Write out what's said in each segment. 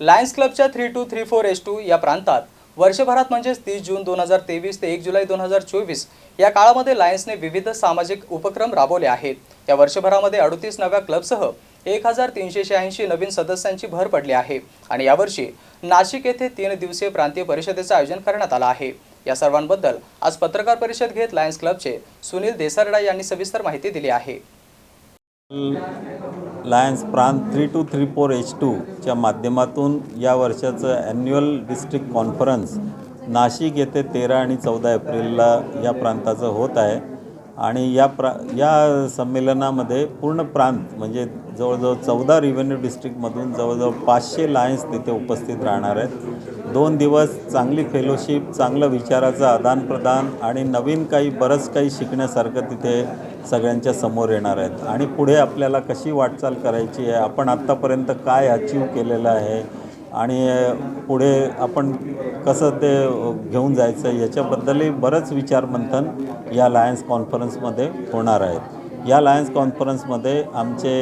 Lions क्लबच्या three two three four S two या प्रांतात वर्षभरात म्हणजेच तीस जून दोन हजार तेवीस ते एक जुलै दोन हजार चोवीस या काळामध्ये लायन्सने विविध सामाजिक उपक्रम राबवले आहेत. या वर्षभरामध्ये अडतीस नव्या क्लबसह एक हजार तीनशे शहाऐंशी नवीन सदस्यांची भर पडली आहे आणि यावर्षी नाशिक येथे तीन दिवसीय प्रांतीय परिषदेचं आयोजन करण्यात आलं आहे. या सर्वांबद्दल आज पत्रकार परिषद घेत लायन्स क्लबचे सुनील देसारडा यांनी सविस्तर माहिती दिली आहे. लायन्स प्रांत three two three four H टूच्या माध्यमातून या वर्षाचं ॲन्युअल डिस्ट्रिक्ट कॉन्फरन्स नाशिक येथे तेरा आणि चौदा एप्रिलला या प्रांताचं होत आहे. आणि या प्रा या संमेलनामध्ये पूर्ण प्रांत म्हणजे जवळजवळ चौदा रिव्हेन्यू डिस्ट्रिक्टमधून जवळजवळ पाचशे लायन्स तिथे उपस्थित राहणार आहेत. दोन दिवस चांगली फेलोशिप चांगलं विचाराचं आदानप्रदान आणि नवीन काही बरंच काही शिकण्यासारखं तिथे सगळ्यांच्या समोर येणार आहेत. आणि पुढे आपल्याला कशी वाटचाल करायची आहे आपण आत्तापर्यंत काय अचीव केलेलं आहे आणि पुढे आपण कसं ते घेऊन जायचं याच्याबद्दलही बरंच विचारमंथन या लायन्स कॉन्फरन्समध्ये होणार आहेत या लायन्स कॉन्फरन्समध्ये आमचे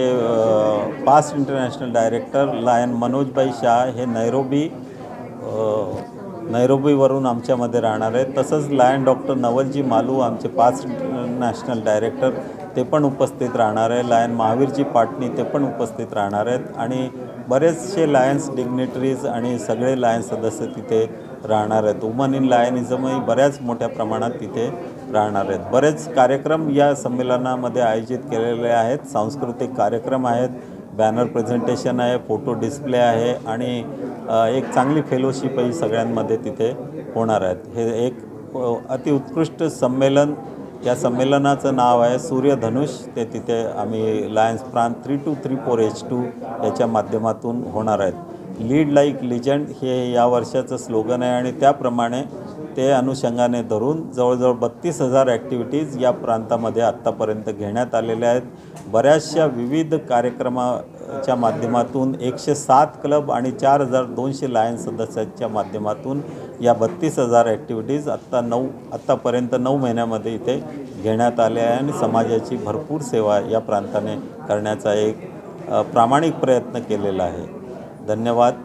past international director Lion Manojbhai Shah हे नैरोबी नैरोबीवरून आमच्यामध्ये राहणार आहेत. तसंच लायन डॉक्टर नवलजी मालू आमचे पास इंटरनॅशनल डायरेक्टर ते पण उपस्थित राहणार आहे. लायन महावीरजी पाटणी ते पण उपस्थित राहणार आहेत. आणि बरेचसे लायन्स डिग्नेटरीज आणि सगळे लायन्स सदस्य तिथे राहणार आहेत. वुमन इन लायनिझमही बऱ्याच मोठ्या प्रमाणात तिथे राहणार आहेत. बरेच कार्यक्रम या संमेलनामध्ये आयोजित केलेले आहेत. सांस्कृतिक कार्यक्रम आहेत बॅनर प्रेझेंटेशन आहे फोटो डिस्प्ले आहे आणि एक चांगली फेलोशिपही सगळ्यांमध्ये तिथे होणार आहेत. हे एक अतिउत्कृष्ट संमेलन या संमेलनाचं नाव आहे सूर्यधनुष. ते तिथे आम्ही लायन्स प्रांत three two three four H two याच्या माध्यमातून होणार आहेत. लीड लाईक लिजंड हे या वर्षाचं स्लोगन आहे आणि त्याप्रमाणे ते अनुषंगाने धरून जवळजवळ बत्तीस हजार ॲक्टिव्हिटीज या प्रांतामध्ये आत्तापर्यंत घेण्यात आलेल्या आहेत. बऱ्याचशा विविध कार्यक्रमा च्या माध्यमातून एकशे सात क्लब आणि चार हजार दोनशे लायन सदस्यांच्या माध्यमातून या बत्तीस हजार ॲक्टिव्हिटीज आत्ता नऊ आत्तापर्यंत नऊ महिन्यामध्ये इथे घेण्यात आल्या आहे आणि समाजाची भरपूर सेवा या प्रांताने करण्याचा एक प्रामाणिक प्रयत्न केलेला आहे. धन्यवाद.